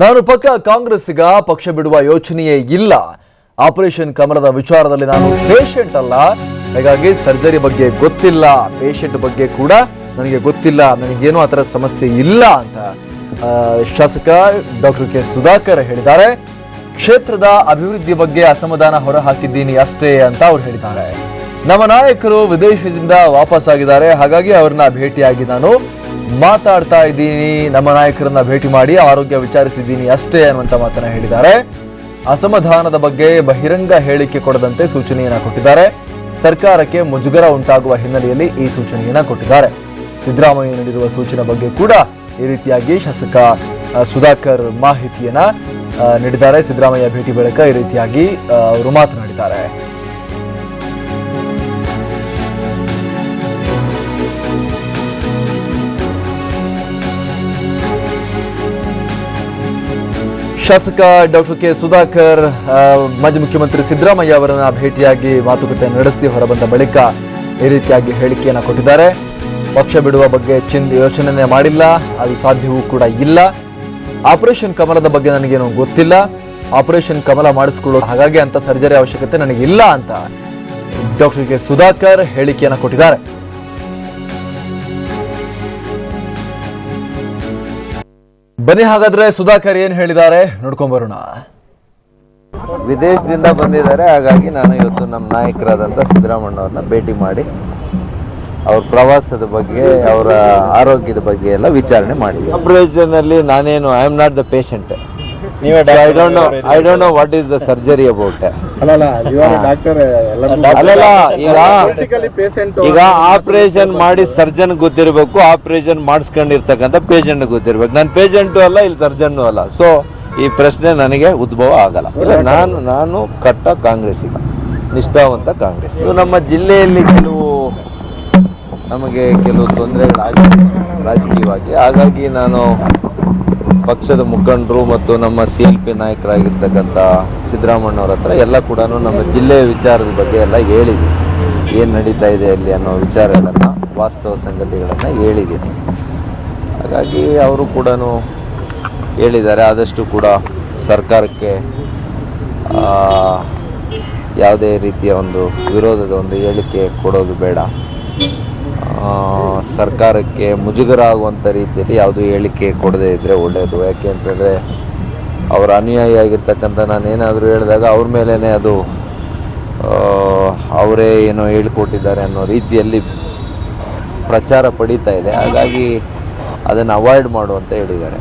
ನಾನು ಪಕ್ಕ ಕಾಂಗ್ರೆಸ್ಸಿಗ ಪಕ್ಷ ಬಿಡುವ ಯೋಚನೆಯೇ ಇಲ್ಲ. ಆಪರೇಷನ್ ಕಮಲದ ವಿಚಾರದಲ್ಲಿ ನಾನು ಪೇಷಂಟ್ ಅಲ್ಲ. ಹಾಗಾಗಿ ಸರ್ಜರಿ ಬಗ್ಗೆ ಗೊತ್ತಿಲ್ಲ. ಪೇಷಂಟ್ ಬಗ್ಗೆ ಕೂಡ ನನಗೆ ಗೊತ್ತಿಲ್ಲ. ನನಗೇನು ಆ ಥರ ಸಮಸ್ಯೆ ಇಲ್ಲ ಅಂತ ಶಾಸಕ ಡಾಕ್ಟರ್ ಕೆ. ಸುಧಾಕರ್ ಹೇಳಿದ್ದಾರೆ. ಕ್ಷೇತ್ರದ ಅಭಿವೃದ್ಧಿ ಬಗ್ಗೆ ಅಸಮಾಧಾನ ಹೊರಹಾಕಿದ್ದೀನಿ ಅಷ್ಟೇ ಅಂತ ಅವ್ರು ಹೇಳಿದ್ದಾರೆ. ನಮ್ಮ ನಾಯಕರು ವಿದೇಶದಿಂದ ವಾಪಸ್ ಆಗಿದ್ದಾರೆ ಹಾಗಾಗಿ ಅವ್ರನ್ನ ಭೇಟಿಯಾಗಿ ನಾನು ಮಾತಾಡ್ತಾ ಇದ್ದೀನಿ. ನಮ್ಮ ನಾಯಕರನ್ನ ಭೇಟಿ ಮಾಡಿ ಆರೋಗ್ಯ ವಿಚಾರಿಸಿದ್ದೀನಿ ಅಷ್ಟೇ ಅನ್ನುವಂತ ಮಾತನ್ನ ಹೇಳಿದ್ದಾರೆ. ಅಸಮಾಧಾನದ ಬಗ್ಗೆ ಬಹಿರಂಗ ಹೇಳಿಕೆ ಕೊಡದಂತೆ ಸೂಚನೆಯನ್ನ ಕೊಟ್ಟಿದ್ದಾರೆ. ಸರ್ಕಾರಕ್ಕೆ ಮುಜುಗರ ಉಂಟಾಗುವ ಹಿನ್ನೆಲೆಯಲ್ಲಿ ಈ ಸೂಚನೆಯನ್ನ ಕೊಟ್ಟಿದ್ದಾರೆ. ಸಿದ್ದರಾಮಯ್ಯ ನೀಡಿರುವ ಸೂಚನೆ ಬಗ್ಗೆ ಕೂಡ ಈ ರೀತಿಯಾಗಿ ಶಾಸಕ ಸುಧಾಕರ್ ಮಾಹಿತಿಯನ್ನ ನೀಡಿದ್ದಾರೆ. ಸಿದ್ದರಾಮಯ್ಯ ಭೇಟಿ ಬಳಿಕ ಈ ರೀತಿಯಾಗಿ ಅವರು ಮಾತನಾಡಿದ್ದಾರೆ. ಶಾಸಕ ಡಾಕ್ಟರ್ ಕೆ ಸುಧಾಕರ್ ಮಾಜಿ ಮುಖ್ಯಮಂತ್ರಿ ಸಿದ್ದರಾಮಯ್ಯ ಅವರನ್ನ ಭೇಟಿಯಾಗಿ ಮಾತುಕತೆ ನಡೆಸಿ ಹೊರಬಂದ ಬಳಿಕ ಈ ರೀತಿಯಾಗಿ ಹೇಳಿಕೆಯನ್ನು ಕೊಟ್ಟಿದ್ದಾರೆ. ಪಕ್ಷ ಬಿಡುವ ಬಗ್ಗೆ ಚಿಂತೆ ಯೋಚನೆ ಮಾಡಿಲ್ಲ, ಅದು ಸಾಧ್ಯವೂ ಕೂಡ ಇಲ್ಲ. ಆಪರೇಷನ್ ಕಮಲದ ಬಗ್ಗೆ ನನಗೇನು ಗೊತ್ತಿಲ್ಲ. ಆಪರೇಷನ್ ಕಮಲ ಮಾಡಿಸ್ಕೊಳ್ಳೋ ಹಾಗಾಗಿ ಅಂತ ಸರ್ಜರಿ ಅವಶ್ಯಕತೆ ನನಗಿಲ್ಲ ಅಂತ ಡಾಕ್ಟರ್ ಕೆ ಸುಧಾಕರ್ ಹೇಳಿಕೆಯನ್ನು ಕೊಟ್ಟಿದ್ದಾರೆ. ಬನ್ನಿ ಹಾಗಾದ್ರೆ ಸುಧಾಕರ್ ಏನ್ ಹೇಳಿದ್ದಾರೆ? ನೋಡ್ಕೊಂಡ್ ಬರೋಣ. ವಿದೇಶದಿಂದ ಬಂದಿದ್ದಾರೆ ಹಾಗಾಗಿ ನಾನು ಇವತ್ತು ನಮ್ಮ ನಾಯಕರಾದಂಥ ಸಿದ್ದರಾಮಣ್ಣ ಅವ್ರನ್ನ ಭೇಟಿ ಮಾಡಿ ಅವ್ರ ಪ್ರವಾಸದ ಬಗ್ಗೆ ಅವರ ಆರೋಗ್ಯದ ಬಗ್ಗೆ ಎಲ್ಲ ವಿಚಾರಣೆ ಮಾಡಿ ಪ್ರಯೋಜನದಲ್ಲಿ ಅಲ್ಲಿ ನಾನೇನು I am not the patient I don't know I don't know what is the surgery about ಅಲ್ಲಲ್ಲ ಇವಾಗ ಡಾಕ್ಟರ್ ಅಲ್ಲಲ್ಲ ಈಗ ಪೇಷಂಟ್ ಈಗ ಆಪರೇಷನ್ ಮಾಡಿ ಸರ್ಜನ್ ಗೊತ್ತಿರಬೇಕು ಆಪರೇಷನ್ ಮಾಡಿಸ್ಕೊಂಡಿರ್ತಕ್ಕಂಥ ಪೇಷಂಟ್ ಗೊತ್ತಿರ್ಬೇಕು. ನಾನು ಪೇಷಂಟು ಅಲ್ಲ ಇಲ್ಲಿ ಸರ್ಜನ್ ಅಲ್ಲ. ಸೊ ಈ ಪ್ರಶ್ನೆ ನನಗೆ ಉದ್ಭವ ಆಗಲ್ಲ. ನಾನು ನಾನು ಕಟ್ಟ ಕಾಂಗ್ರೆಸ್ಸಿಗ ನಿಷ್ಠಾವಂತ ಕಾಂಗ್ರೆಸ್. ಇದು ನಮ್ಮ ಜಿಲ್ಲೆಯಲ್ಲಿ ಕೆಲವು ನಮಗೆ ಕೆಲವು ತೊಂದರೆಗಳಾಗಿ ರಾಜಕೀಯವಾಗಿ. ಹಾಗಾಗಿ ನಾನು ಪಕ್ಷದ ಮುಖಂಡರು ಮತ್ತು ನಮ್ಮ ಸಿ ಎಲ್ ಪಿ ನಾಯಕರಾಗಿರ್ತಕ್ಕಂಥ ಸಿದ್ದರಾಮಣ್ಣವ್ರ ಹತ್ರ ಎಲ್ಲ ಕೂಡ ನಮ್ಮ ಜಿಲ್ಲೆಯ ವಿಚಾರದ ಬಗ್ಗೆ ಎಲ್ಲ ಹೇಳಿದ್ದೀನಿ ಏನು ನಡೀತಾ ಇದೆ ಅಲ್ಲಿ ಅನ್ನೋ ವಿಚಾರಗಳನ್ನು, ವಾಸ್ತವ ಸಂಗತಿಗಳನ್ನು ಹೇಳಿದ್ದೀನಿ. ಹಾಗಾಗಿ ಅವರು ಕೂಡ ಹೇಳಿದ್ದಾರೆ. ಆದಷ್ಟು ಕೂಡ ಸರ್ಕಾರಕ್ಕೆ ಯಾವುದೇ ರೀತಿಯ ಒಂದು ವಿರೋಧದ ಒಂದು ಹೇಳಿಕೆ ಕೊಡೋದು ಬೇಡ. ಸರ್ಕಾರಕ್ಕೆ ಮುಜುಗರ ಆಗುವಂಥ ರೀತಿಯಲ್ಲಿ ಯಾವುದೂ ಹೇಳಿಕೆ ಕೊಡದೇ ಇದ್ದರೆ ಒಳ್ಳೆಯದು ಯಾಕೆ ಅಂತಂದರೆ ಅವರ ಅನುಯಾಯಿ ಆಗಿರ್ತಕ್ಕಂಥ ನಾನು ಏನಾದರೂ ಹೇಳಿದಾಗ ಅವ್ರ ಮೇಲೇ ಅದು ಅವರೇ ಏನೋ ಹೇಳಿಕೊಟ್ಟಿದ್ದಾರೆ ಅನ್ನೋ ರೀತಿಯಲ್ಲಿ ಪ್ರಚಾರ ಪಡೀತಾ ಇದೆ. ಹಾಗಾಗಿ ಅದನ್ನು ಅವಾಯ್ಡ್ ಮಾಡು ಅಂತ ಹೇಳಿದ್ದಾರೆ.